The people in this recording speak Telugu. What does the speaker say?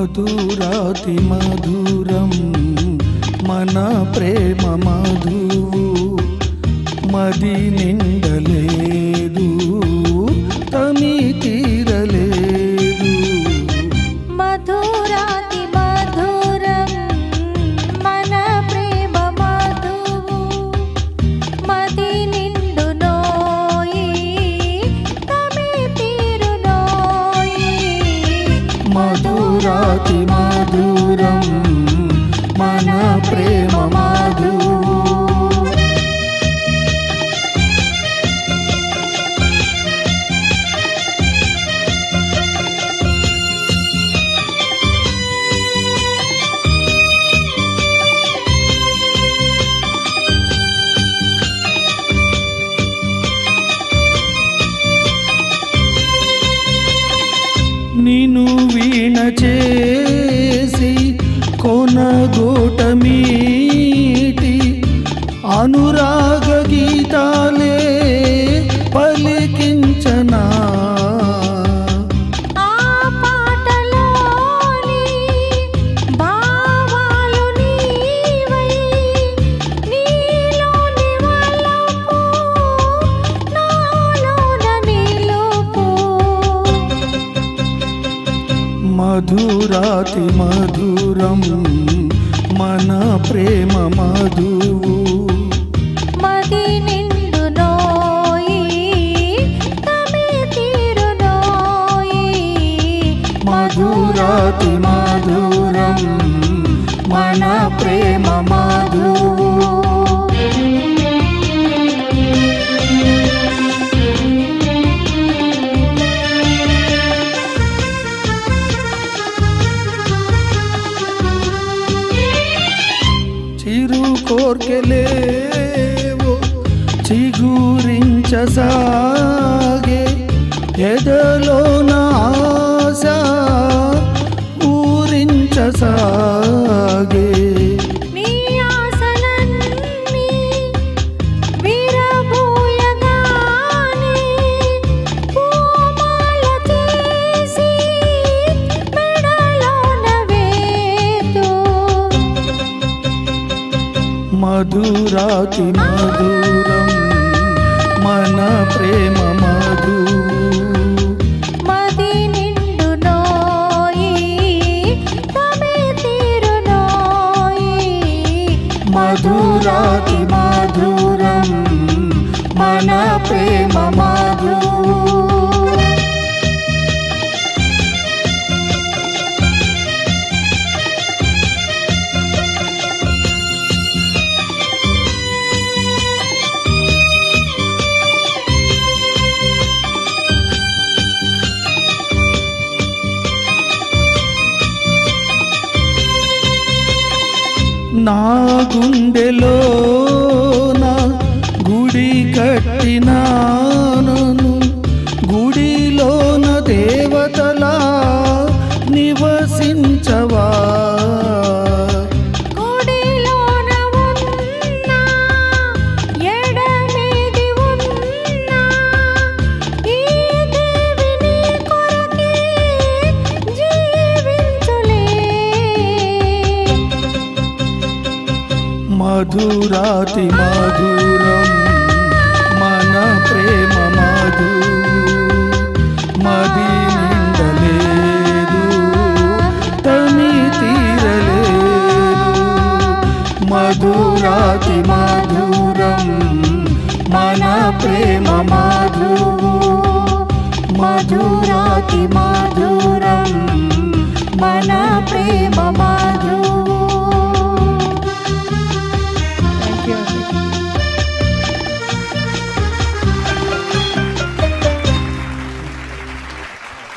మధురాతి మధురం మన ప్రేమ మధువు మది నిండలే. మధురం మన ప్రేమ మాధు. నిను వీణ చే అనురాగ గీతాలే పలికించనా? మధురాతి మధురం మన ప్రేమ మధువు మధురాతి మధురం మన ప్రేమ మధు చిరు కోర్కెలేవో చిగురించసాగే ఎదలో నా మధురాతి మధురం మన ప్రేమ మధు. మది నిండు నోయి తమే తీరు నోయి. మధురాతి నా గుండెలో నా గుడి కట్టినాను గుడిలోన దేవతలు మధురాతి మధురం మన ప్రేమ మధు మది మధురాతి మధురం మన ప్రేమ మధు మధురాతి మ